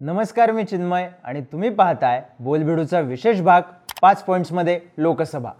नमस्कार मी चिन्मय आणि तुम्ही पाहताय बोलभिडूचा विशेष भाग पाच पॉईंट्समध्ये लोकसभा.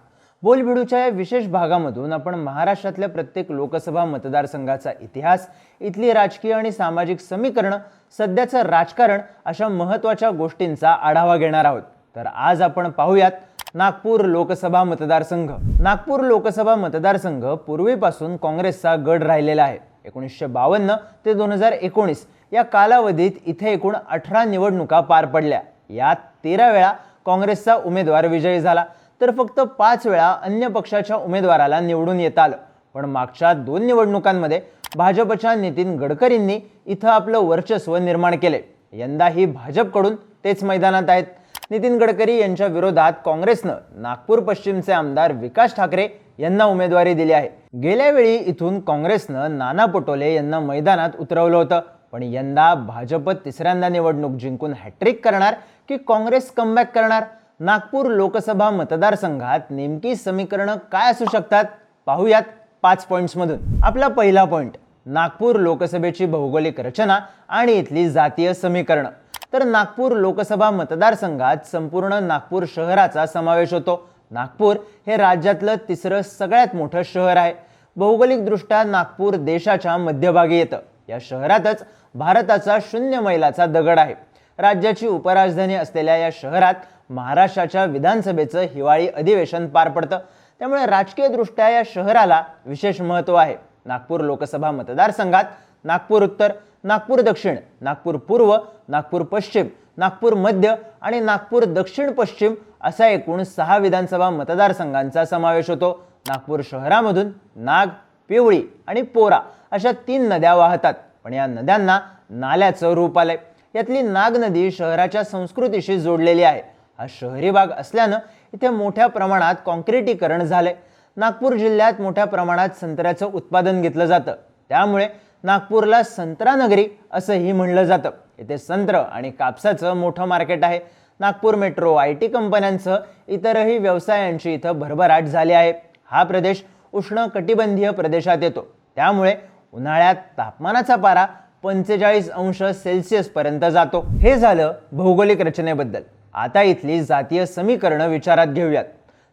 बोलभिडूच्या या विशेष भागामधून आपण महाराष्ट्रातल्या प्रत्येक लोकसभा मतदारसंघाचा इतिहास इथली राजकीय आणि सामाजिक समीकरणं सध्याचं राजकारण अशा महत्त्वाच्या गोष्टींचा आढावा घेणार आहोत. तर आज आपण पाहूयात नागपूर लोकसभा मतदारसंघ. नागपूर लोकसभा मतदारसंघ पूर्वीपासून काँग्रेसचा गड राहिलेला आहे. एकोणीसशे बावन्न ते दोन हजार एकोणीस या कालावधीत इथे एकूण अठरा निवडणुका पार पडल्या. यात तेरा वेळा काँग्रेसचा उमेदवार विजयी झाला तर फक्त पाच वेळा अन्य पक्षाच्या उमेदवाराला निवडून येता आलं. पण मागच्या दोन निवडणुकांमध्ये भाजपच्या नितीन गडकरींनी इथं आपलं वर्चस्व निर्माण केले. यंदाही भाजपकडून तेच मैदानात आहेत. नितीन गडकरी यांच्या विरोधात काँग्रेसनं नागपूर पश्चिमचे आमदार विकास ठाकरे यांना उमेदवारी दिली आहे. गेल्या वेळी इथून काँग्रेसनं नाना पटोले यांना मैदानात उतरवलं होतं. पण यंदा भाजप तिसऱ्यांदा निवडणूक जिंकून हॅट्रिक करणार की काँग्रेस कमबॅक करणार? नागपूर लोकसभा मतदारसंघात नेमकी समीकरणं काय असू शकतात? पाहूयात पाच पॉईंट्समधून आपला पहिला पॉईंट नागपूर लोकसभेची भौगोलिक रचना आणि इथली जातीय समीकरणं. तर नागपूर लोकसभा मतदारसंघात संपूर्ण नागपूर शहराचा समावेश होतो. नागपूर हे राज्यातलं तिसरं सगळ्यात मोठं शहर आहे. भौगोलिकदृष्ट्या नागपूर देशाच्या मध्यभागी येतं. या शहरातच भारताचा शून्य मैलाचा दगड आहे. राज्याची उपराजधानी असलेल्या या शहरात महाराष्ट्राच्या विधानसभेचं हिवाळी अधिवेशन पार पडतं. त्यामुळे राजकीयदृष्ट्या या शहराला विशेष महत्त्व आहे. नागपूर लोकसभा मतदारसंघात नागपूर उत्तर नागपूर दक्षिण नागपूर पूर्व नागपूर पश्चिम नागपूर मध्य आणि नागपूर दक्षिण पश्चिम असा एकूण सहा विधानसभा मतदारसंघांचा समावेश होतो. नागपूर शहरामधून नाग पिवळी आणि पोरा अशा तीन नद्या वाहतात. पण या नद्यांना नाल्याचं रूप आलंय. यातली नाग नदी शहराच्या संस्कृतीशी जोडलेली आहे. हा शहरी भाग असल्यानं इथे मोठ्या प्रमाणात कॉन्क्रिटीकरण झालंय. नागपूर जिल्ह्यात मोठ्या प्रमाणात संत्र्याचं उत्पादन घेतलं जातं. त्यामुळे नागपूरला संत्रा नगरी असंही म्हणलं जातं. इथे संत्र आणि कापसाचं मोठं मार्केट आहे. नागपूर मेट्रो आय टी कंपन्यांसह इतरही व्यवसायांची इथं भरभराट झाली आहे. हा प्रदेश उष्ण कटिबंधीय प्रदेशात येतो. त्यामुळे उन्हाळ्यात तापमानाचा पारा पंचेचाळीस अंश सेल्सिअस पर्यंत जातो. हे झालं भौगोलिक रचनेबद्दल. आता इथली जातीय समीकरणं विचारात घेऊयात.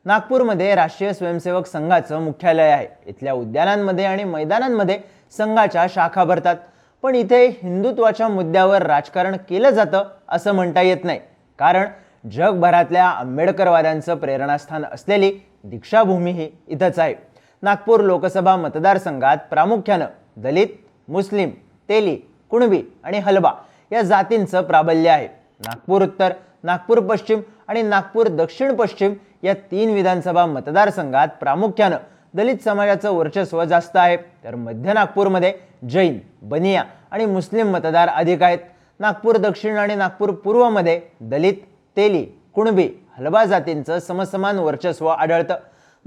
नागपूरमध्ये राष्ट्रीय स्वयंसेवक संघाचं मुख्यालय आहे. इथल्या उद्यानांमध्ये आणि मैदानांमध्ये संघाच्या शाखा भरतात. पण इथे हिंदुत्वाच्या मुद्द्यावर राजकारण केलं जातं असं म्हणता येत नाही. कारण जगभरातल्या आंबेडकरवाद्यांचं प्रेरणास्थान असलेली दीक्षाभूमी ही इथंच आहे. नागपूर लोकसभा मतदारसंघात प्रामुख्यानं दलित मुस्लिम तेली कुणबी आणि हलबा या जातींचं प्राबल्य आहे. नागपूर उत्तर नागपूर पश्चिम आणि नागपूर दक्षिण पश्चिम या तीन विधानसभा मतदारसंघात प्रामुख्यानं दलित समाजाचं वर्चस्व जास्त आहे. तर मध्य नागपूरमध्ये जैन बनिया आणि मुस्लिम मतदार अधिक आहेत. नागपूर दक्षिण आणि नागपूर पूर्वमध्ये दलित तेली कुणबी हलबा जातींचं समसमान वर्चस्व आढळतं.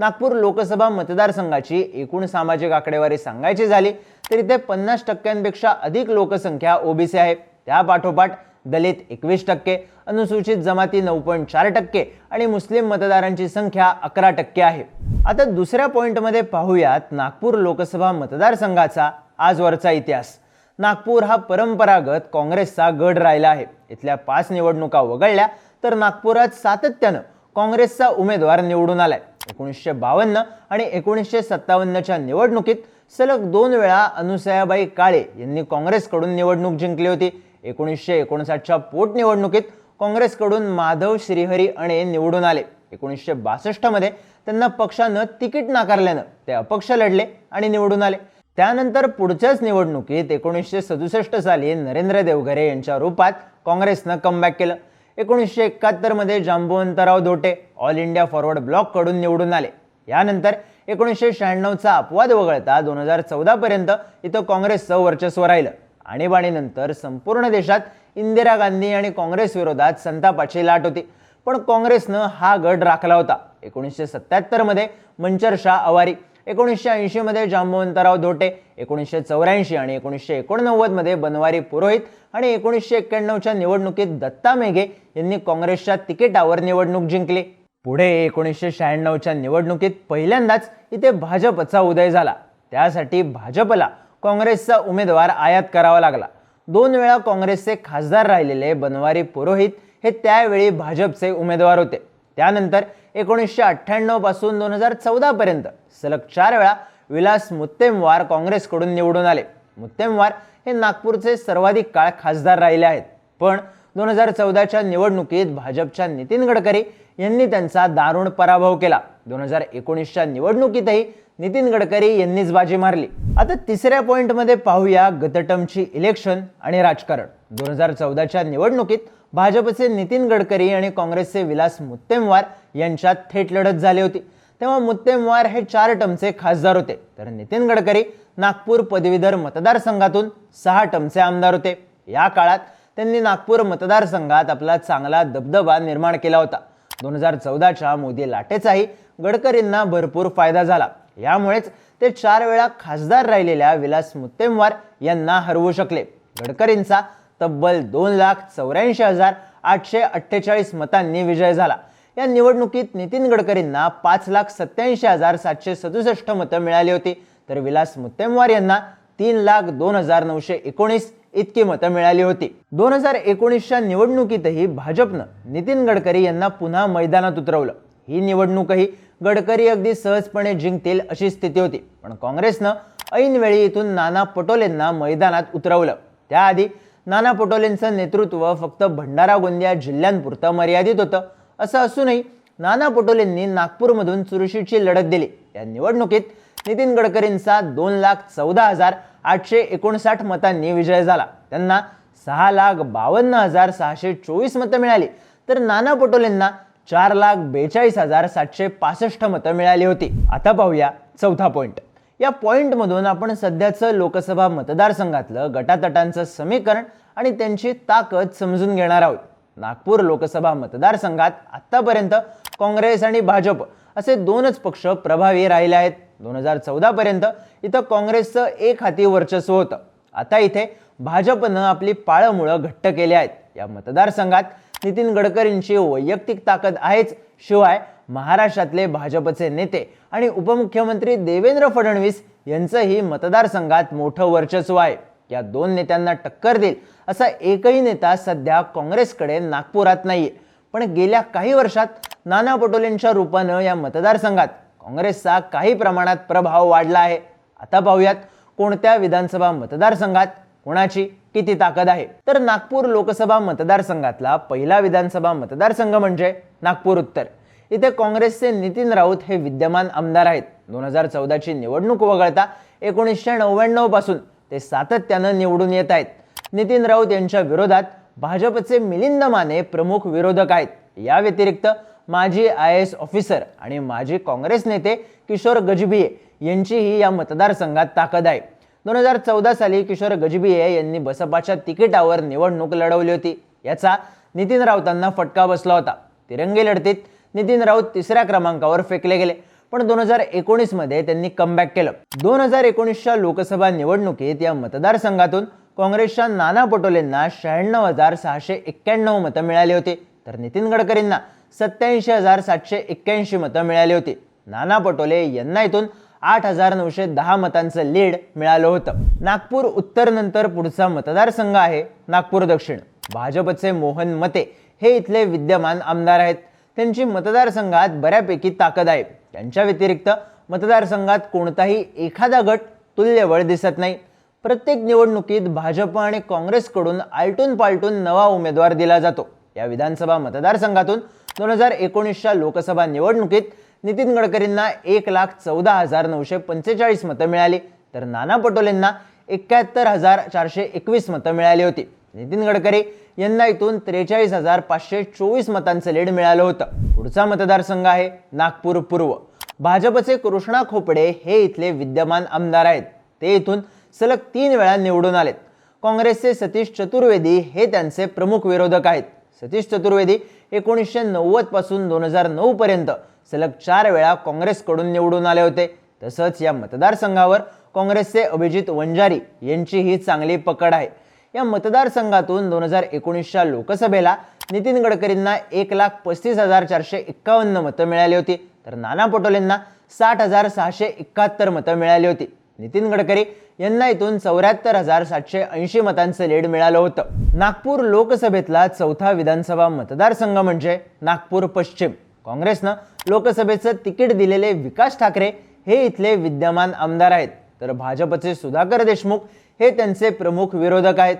नागपूर लोकसभा मतदारसंघाची एकूण सामाजिक आकडेवारी सांगायची झाली तर इथे पन्नास टक्क्यांपेक्षा अधिक लोकसंख्या ओबीसी आहे. त्या पाठोपाठ दलित एकवीस टक्के अनुसूचित जमाती नऊ पॉईंट चार टक्के आणि मुस्लिम मतदारांची संख्या अकरा टक्के आहे. आता दुसऱ्या पॉईंटमध्ये पाहूयात नागपूर लोकसभा मतदारसंघाचा आजवरचा इतिहास. नागपूर हा परंपरागत काँग्रेसचा गड राहिला आहे. इथल्या पाच निवडणुका वगळल्या तर नागपुरात सातत्यानं काँग्रेसचा उमेदवार निवडून आलाय. एकोणीसशे बावन्न आणि एकोणीसशे सत्तावन्नच्या निवडणुकीत सलग दोन वेळा अनुसयाबाई काळे यांनी काँग्रेसकडून निवडणूक जिंकली होती. एकोणीसशे एकोणसाठच्या पोटनिवडणुकीत काँग्रेसकडून माधव श्रीहरी अणे निवडून आले. एकोणीसशे बासष्टमध्ये त्यांना पक्षानं तिकीट नाकारल्यानं ते अपक्ष लढले आणि निवडून आले. त्यानंतर पुढच्याच निवडणुकीत एकोणीसशे सदुसष्ट साली नरेंद्र देवघरे यांच्या रूपात काँग्रेसनं कमबॅक केलं. एकोणीसशे एकाहत्तरमध्ये Jambuwantrao Dhote all India forward ब्लॉककडून निवडून आले. यानंतर एकोणीसशे शहाण्णवचा अपवाद वगळता दोन हजार चौदापर्यंत इथं काँग्रेसचं वर्चस्व राहिलं. आणीबाणीनंतर संपूर्ण देशात इंदिरा गांधी आणि काँग्रेस विरोधात संतापाची लाट होती. पण काँग्रेसनं हा गड राखला होता. एकोणीसशे सत्त्याहत्तरमध्ये मंचर शाह अवारी. एकोणीसशे ऐंशीमध्ये जांबवंतराव धोटे एकोणीसशे चौऱ्याऐंशी आणि एकोणीसशे एकोणनव्वदमध्ये बनवारी पुरोहित आणि एकोणीसशे एक्क्याण्णवच्या निवडणुकीत दत्ता मेघे यांनी काँग्रेसच्या तिकिटावर निवडणूक जिंकली. पुढे एकोणीसशे शहाण्णवच्या निवडणुकीत पहिल्यांदाच इथे भाजपचा उदय झाला. त्यासाठी भाजपला काँग्रेसचा उमेदवार आयात करावा लागला. दोन वेळा काँग्रेसचे खासदार राहिलेले बनवारी पुरोहित हे त्यावेळी भाजपचे उमेदवार होते. त्यानंतर एकोणीसशे अठ्ठ्याण्णवपासून दोन हजार चौदापर्यंत सलग चार वेळा विलास मुत्तेमवार काँग्रेसकडून निवडून आले. मुत्तेमवार हे नागपूरचे सर्वाधिक काळ खासदार राहिले आहेत. पण दोन हजार चौदाच्या निवडणुकीत भाजपच्या नितीन गडकरी यांनी त्यांचा दारुण पराभव केला. दोन हजार एकोणीसच्या निवडणुकीतही नितीन गडकरी यांनीच बाजी मारली. आता तिसऱ्या पॉईंटमध्ये पाहूया गतटमची इलेक्शन आणि राजकारण. दोन हजार चौदाच्या निवडणुकीत भाजपचे नितीन गडकरी आणि काँग्रेसचे विलास मुत्तेमवार यांच्यात थेट लढत झाली होती. तेव्हा मुत्तेमवार हे चार टमचे खासदार होते. तर नितीन गडकरी नागपूर पदवीधर मतदारसंघातून सहा टमचे आमदार होते. या काळात त्यांनी नागपूर मतदारसंघात आपला चांगला दबदबा निर्माण केला होता. दोन हजार चौदाच्या मोदी लाटेचाही गडकरींना भरपूर फायदा झाला. यामुळेच ते चार वेळा खासदार राहिलेल्या विलास मुत्तेमवार यांना हरवू शकले. गडकरींचा तब्बल दोन लाख चौऱ्याऐंशी हजार आठशे अठ्ठेचाळीस मतांनी विजय झाला. या निवडणुकीत नितीन गडकरींना पाच लाख सत्याऐंशी हजार सातशे सदुसष्ट मतं मिळाली होती. तर विलास मुत्तेमवार यांना तीन लाख दोन हजार नऊशे एकोणीस इतकी मतं मिळाली होती. दोन हजार एकोणीसच्या निवडणुकीतही भाजपनं नितीन गडकरी यांना पुन्हा मैदानात उतरवलं. ही निवडणूकही गडकरी अगदी सहजपणे जिंकतील अशी स्थिती होती. पण काँग्रेसनं ऐनवेळी इथून नाना पटोलेंना मैदानात उतरवलं. त्याआधी नाना पटोलेंचं नेतृत्व फक्त भंडारा गोंदिया जिल्ह्यांपुरतं मर्यादित होतं. असं असूनही नाना पटोलेंनी नागपूरमधून चुरशीची लढत दिली. या निवडणुकीत नितीन गडकरींचा दोन लाख चौदा हजार आठशे एकोणसाठ मतांनी विजय झाला. त्यांना सहा लाख बावन्न हजार सहाशे चोवीस मतं मिळाली. तर नाना पटोलेंना चार लाख बेचाळीस हजार सातशे पासष्ट मतं मिळाली होती. आता पाहूया चौथा पॉईंट या पॉईंटमधून आपण सध्याचं लोकसभा मतदारसंघातलं गटातटांचं समीकरण आणि त्यांची ताकद समजून घेणार आहोत. नागपूर लोकसभा मतदारसंघात आत्तापर्यंत काँग्रेस आणि भाजप असे दोनच पक्ष प्रभावी राहिले आहेत. दोन हजार चौदापर्यंत इथं काँग्रेसचं एक हाती वर्चस्व होतं. आता इथे भाजपनं आपली पाळंमुळं घट्ट केली आहेत. या मतदारसंघात नितीन गडकरींची वैयक्तिक ताकद आहेच. शिवाय महाराष्ट्रातले भाजपचे नेते आणि उपमुख्यमंत्री देवेंद्र फडणवीस यांचंही मतदारसंघात मोठं वर्चस्व आहे. या दोन नेत्यांना टक्कर देईल असा एकही नेता सध्या काँग्रेसकडे नागपुरात नाहीये. पण गेल्या काही वर्षात नाना पटोलेंच्या रूपानं या मतदारसंघात काँग्रेसचा काही प्रमाणात प्रभाव वाढला आहे. आता पाहूयात कोणत्या विधानसभा मतदारसंघात कोणाची किती ताकद आहे? तर नागपूर लोकसभा मतदारसंघातला पहिला विधानसभा मतदारसंघ म्हणजे नागपूर उत्तर. इथे काँग्रेसचे नितीन राऊत हे विद्यमान आमदार आहेत. दोन हजार चौदाची निवडणूक वगळता एकोणीसशे नव्याण्णवपासून ते सातत्यानं निवडून येत आहेत. नितीन राऊत यांच्या विरोधात भाजपचे मिलिंद माने प्रमुख विरोधक आहेत. या व्यतिरिक्त माजी आय एस ऑफिसर आणि माजी काँग्रेस नेते किशोर गजबिये यांचीही या मतदारसंघात ताकद आहे. दोन हजार चौदा साली किशोर गजभिये यांनी बसपाच्या तिकिटावर निवडणूक लढवली होती. याचा नितीन राऊतांना फटका बसला होता. तिरंगी लढतीत नितीन राऊत तिसऱ्या क्रमांकावर फेकले गेले. पण दोन हजार एकोणीसमध्ये त्यांनी कमबॅक केलं. दोन हजार एकोणीसच्या लोकसभा निवडणुकीत या मतदारसंघातून काँग्रेसच्या नाना पटोलेंना शहाण्णव हजार सहाशे एक्क्याण्णव मतं मिळाली होती. तर नितीन गडकरींना सत्याऐंशी हजार सातशे एक्क्याऐंशी मतं मिळाली होती. नाना पटोले यांना इथून आठ हजार नऊशे दहा मतांचं लीड मिळालं होतं. नागपूर उत्तर नंतर पुढचा मतदारसंघ आहे नागपूर दक्षिण. भाजपचे मोहन मते हे इथले विद्यमान आमदार आहेत. त्यांची मतदारसंघात बऱ्यापैकी ताकद आहे. त्यांच्या व्यतिरिक्त मतदारसंघात कोणताही एखादा गट तुल्यबळ दिसत नाही. प्रत्येक निवडणुकीत भाजप आणि काँग्रेसकडून आलटून पालटून नवा उमेदवार दिला जातो. या विधानसभा मतदारसंघातून दोन हजार एकोणीसच्या लोकसभा निवडणुकीत नितीन गडकरींना एक लाख चौदा हजार नऊशे पंचेचाळीस मतं मिळाली. तर नाना पटोलेंना एक्क्याहत्तर हजार चारशे एकवीस मतं मिळाली होती. नितीन गडकरी यांना इथून त्रेचाळीस हजार पाचशे चोवीस मतांचं लीड मिळालं होतं. पुढचा मतदारसंघ आहे नागपूर पूर्व. भाजपचे कृष्णा खोपडे हे इथले विद्यमान आमदार आहेत. ते इथून सलग तीन वेळा निवडून आलेत. काँग्रेसचे सतीश चतुर्वेदी हे त्यांचे प्रमुख विरोधक आहेत. सतीश चतुर्वेदी एकोणीसशे नव्वदपासून दोन हजार नऊपर्यंत सलग चार वेळा काँग्रेसकडून निवडून आले होते. तसंच या मतदारसंघावर काँग्रेसचे अभिजित वंजारी यांचीही चांगली पकड आहे. या मतदारसंघातून दोन हजार एकोणीसच्या लोकसभेला नितीन गडकरींना एक लाख पस्तीस हजार चारशे एक्कावन्न मतं मिळाली होती. तर नाना पटोलेंना साठ हजार सहाशे एकाहत्तर मतं मिळाली होती. नितीन गडकरी यांना इथून चौऱ्याहत्तर हजार सातशे ऐंशी मतांचं लीड मिळालं होतं. नागपूर लोकसभेतला चौथा विधानसभा मतदारसंघ म्हणजे नागपूर पश्चिम. काँग्रेसनं लोकसभेचं तिकीट दिलेले विकास ठाकरे हे इथले विद्यमान आमदार आहेत. तर भाजपचे सुधाकर देशमुख हे त्यांचे प्रमुख विरोधक आहेत.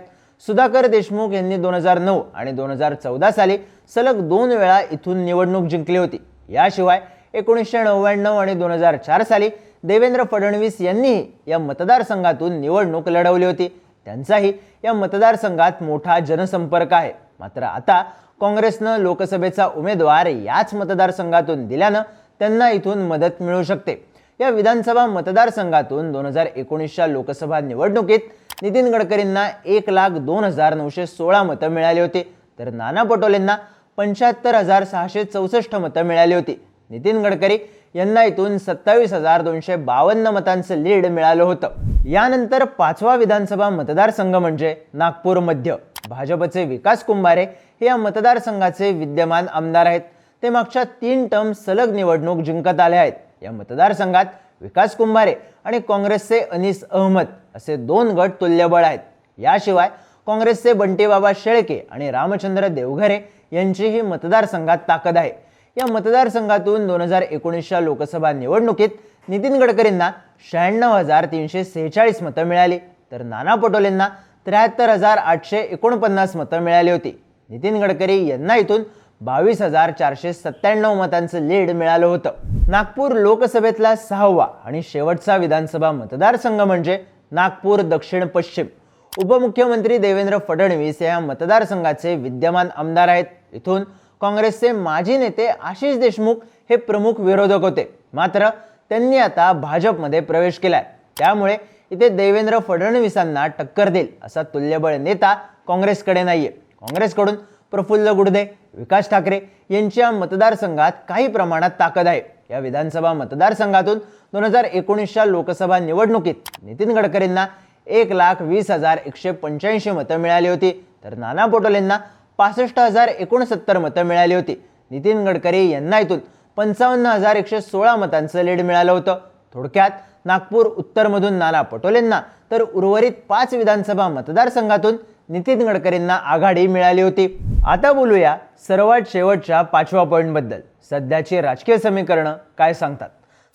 सुधाकर देशमुख यांनी दोन हजार नऊ आणि दोन हजार चौदा साली सलग दोन वेळा इथून निवडणूक जिंकली होती. याशिवाय एकोणीसशे नव्याण्णव आणि दोन हजार चार साली देवेंद्र फडणवीस यांनी या मतदारसंघातून निवडणूक लढवली होती. त्यांचाही या मतदारसंघात मोठा जनसंपर्क आहे. मात्र आता काँग्रेसनं लोकसभेचा उमेदवार याच मतदारसंघातून दिल्यानं त्यांना इथून मदत मिळू शकते. या विधानसभा मतदारसंघातून दोन हजार एकोणीसच्या लोकसभा निवडणुकीत नितीन गडकरींना एक लाख दोन हजार नऊशे सोळा मतं मिळाली होती. तर नाना पटोलेंना पंच्याहत्तर हजार सहाशे चौसष्ट मतं मिळाली होती. नितीन गडकरी यांना इथून सत्तावीस हजार दोनशे बावन्न मतांचं लीड मिळालं होतं. यानंतर पाचवा विधानसभा मतदारसंघ म्हणजे नागपूर मध्य. भाजपचे विकास कुंभारे हे या मतदारसंघाचे विद्यमान आमदार आहेत. ते मागच्या तीन टर्म सलग निवडणूक जिंकत आले आहेत. या मतदारसंघात विकास कुंभारे आणि काँग्रेसचे अनीस अहमद असे दोन गट तुल्यबळ आहेत. याशिवाय काँग्रेसचे बंटीबाबा शेळके आणि रामचंद्र देवघरे यांचीही मतदारसंघात ताकद आहे. या मतदारसंघातून दोन हजार एकोणीसच्या लोकसभा निवडणुकीत नितीन गडकरींना शहाण्णव हजार तीनशे सेहेचाळीस मतं मिळाली. तर नाना पटोलेंना त्र्याहत्तर हजार आठशे एकोणपन्नास मतं मिळाली होती. नितीन गडकरी यांना इथून बावीस हजार चारशे सत्त्याण्णव मतांचं लीड मिळालं होतं. नागपूर लोकसभेतला सहावा आणि शेवटचा विधानसभा मतदारसंघ म्हणजे नागपूर दक्षिण पश्चिम उपमुख्यमंत्री देवेंद्र फडणवीस या मतदारसंघाचे विद्यमान आमदार आहेत. इथून काँग्रेसचे माजी नेते आशिष देशमुख हे प्रमुख विरोधक होते. मात्र त्यांनी आता भाजपमध्ये प्रवेश केलाय. त्यामुळे इथे देवेंद्र फडणवीसांना टक्कर देईल असा तुल्यबळ नेता काँग्रेसकडे नाहीये. काँग्रेसकडून प्रफुल्ल गुडदे विकास ठाकरे यांच्या मतदारसंघात काही प्रमाणात ताकद आहे. या विधानसभा मतदारसंघातून दोन हजार एकोणीसच्या लोकसभा निवडणुकीत नितीन गडकरींना एक लाख वीस हजार एकशे पंच्याऐंशी मतं मिळाली होती. तर नाना पटोलेंना पासष्ट हजार एकोणसत्तर मतं मिळाली होती. नितीन गडकरी यांना इथून पंचावन्न हजार एकशे सोळा मतांचं लीड मिळालं होतं. थोडक्यात नागपूर उत्तरमधून नाना पटोलेंना तर उर्वरित पाच विधानसभा मतदारसंघातून नितीन गडकरींना आघाडी मिळाली होती. आता बोलूया सर्वात शेवटच्या पाचव्या पॉईंटबद्दल. सध्याची राजकीय समीकरणं काय सांगतात?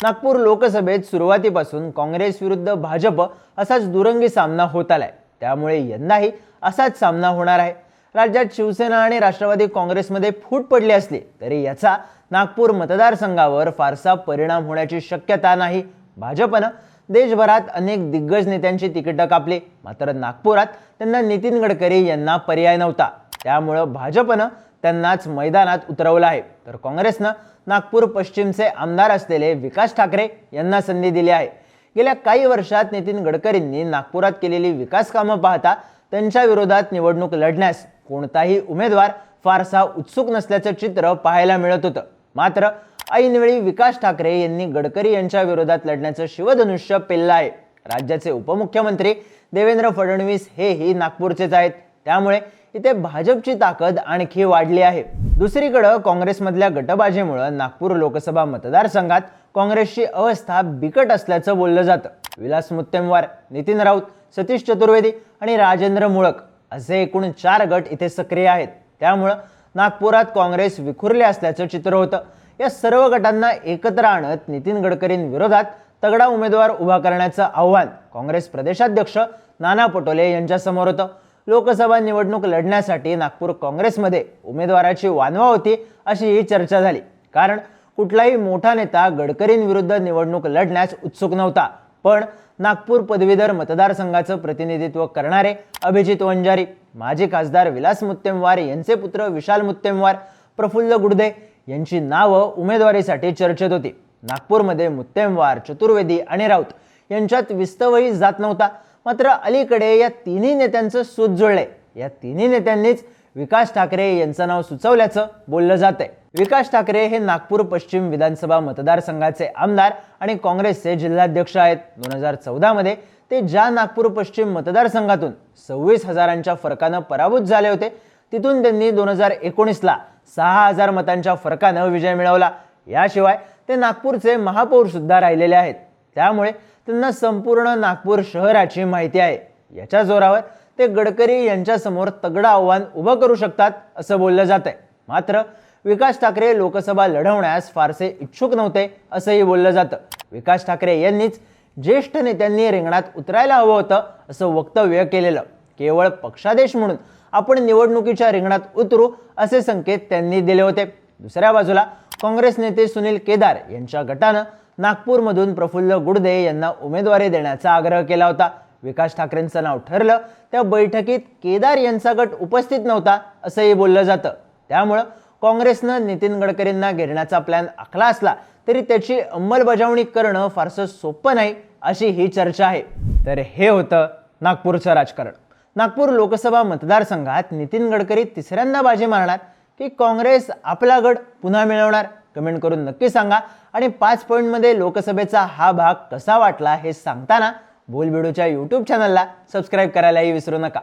नागपूर लोकसभेत सुरुवातीपासून काँग्रेस विरुद्ध भाजप असाच दुरंगी सामना होत आलाय. त्यामुळे यंदाही असाच सामना होणार आहे. राज्यात शिवसेना आणि राष्ट्रवादी काँग्रेसमध्ये फूट पडली असली तरी याचा नागपूर मतदारसंघावर फारसा परिणाम होण्याची शक्यता नाही. भाजपनं देशभरात अनेक दिग्गज नेत्यांची तिकीटं कापली. मात्र नागपुरात त्यांना नितीन गडकरी यांना पर्याय नव्हता. त्यामुळं भाजपनं त्यांनाच मैदानात उतरवलं आहे. तर काँग्रेसनं नागपूर पश्चिमचे आमदार असलेले विकास ठाकरे यांना संधी दिली आहे. गेल्या काही वर्षात नितीन गडकरींनी नागपुरात केलेली विकास कामं पाहता त्यांच्या विरोधात निवडणूक लढण्यास कोणताही उमेदवार फारसा उत्सुक नसल्याचं चित्र पाहायला मिळत होतं. मात्र ऐनवेळी विकास ठाकरे यांनी गडकरी यांच्या विरोधात लढण्याचं शिवधनुष्य पेललं आहे. राज्याचे उपमुख्यमंत्री देवेंद्र फडणवीस हेही नागपूरचेच आहेत. त्यामुळे इथे भाजपची ताकद आणखी वाढली आहे. दुसरीकडं काँग्रेसमधल्या गटबाजीमुळं नागपूर लोकसभा मतदारसंघात काँग्रेसची अवस्था बिकट असल्याचं बोललं जातं. विलास मुत्तेमवार नितीन राऊत सतीश चतुर्वेदी आणि राजेंद्र मुळक असे एकूण चार गट इथे सक्रिय आहेत. त्यामुळं नागपुरात काँग्रेस विखुरले असल्याचं चित्र होतं. या सर्व गटांना एकत्र आणत नितीन गडकरींविरोधात तगडा उमेदवार उभा करण्याचं आव्हान काँग्रेस प्रदेशाध्यक्ष नाना पटोले यांच्यासमोर होतं. लोकसभा निवडणूक लढण्यासाठी नागपूर काँग्रेसमध्ये उमेदवाराची वानवा होती अशी ही चर्चा झाली. कारण कुठलाही मोठा नेता गडकरींविरुद्ध निवडणूक लढण्यास उत्सुक नव्हता. पण नागपूर पदवीधर मतदारसंघाचं प्रतिनिधित्व करणारे अभिजित वंजारी माजी खासदार विलास मुत्तेमवार यांचे पुत्र विशाल मुत्तेमवार प्रफुल्ल गुडदे यांची नावं उमेदवारीसाठी चर्चेत होती. नागपूरमध्ये मुत्तेमवार चतुर्वेदी आणि राऊत यांच्यात विस्तवही जात नव्हता. मात्र अलीकडे या तिन्ही नेत्यांचं सूत जुळले. या तिन्ही नेत्यांनीच विकास ठाकरे यांचं नाव सुचवल्याचं बोललं जात आहे विकास ठाकरे हे नागपूर पश्चिम विधानसभा मतदारसंघाचे आमदार आणि काँग्रेसचे जिल्हाध्यक्ष आहेत. दोन हजार चौदामध्ये ते ज्या नागपूर पश्चिम मतदारसंघातून सव्वीस हजारांच्या फरकानं पराभूत झाले होते तिथून त्यांनी दोन हजार एकोणीसला सहा हजार मतांच्या फरकानं विजय मिळवला. याशिवाय ते नागपूरचे महापौर सुद्धा राहिलेले आहेत. त्यामुळे त्यांना संपूर्ण नागपूर शहराची माहिती आहे. याच्या जोरावर ते गडकरी यांच्यासमोर तगडं आव्हान उभं करू शकतात असं बोललं जात आहे मात्र विकास ठाकरे लोकसभा लढवण्यास फारसे इच्छुक नव्हते असंही बोललं जातं. विकास ठाकरे यांनीच ज्येष्ठ नेत्यांनी रिंगणात उतरायला हवं होतं असं वक्तव्य केलेलं. केवळ पक्षादेश म्हणून आपण निवडणुकीच्या रिंगणात उतरू असे संकेत त्यांनी दिले होते. दुसऱ्या बाजूला काँग्रेस नेते सुनील केदार यांच्या गटानं नागपूरमधून प्रफुल्ल गुडदे यांना उमेदवारी देण्याचा आग्रह केला होता. विकास ठाकरेंचं नाव ठरलं त्या बैठकीत केदार यांचा गट उपस्थित नव्हता असंही बोललं जातं. त्यामुळं काँग्रेसनं नितीन गडकरींना घेरण्याचा प्लॅन आखला असला तरी त्याची अंमलबजावणी करणं फारसं सोपं नाही अशी ही चर्चा आहे. तर हे होतं नागपूरचं राजकारण. नागपूर लोकसभा मतदारसंघात नितीन गडकरी तिसऱ्यांदा बाजी मारणार की काँग्रेस आपला गड पुन्हा मिळवणार? कमेंट करून नक्की सांगा. आणि पाच पॉईंटमध्ये लोकसभेचा हा भाग कसा वाटला हे सांगताना बोलबिडूच्या यूट्यूब चॅनलला सबस्क्राईब करायलाही विसरू नका.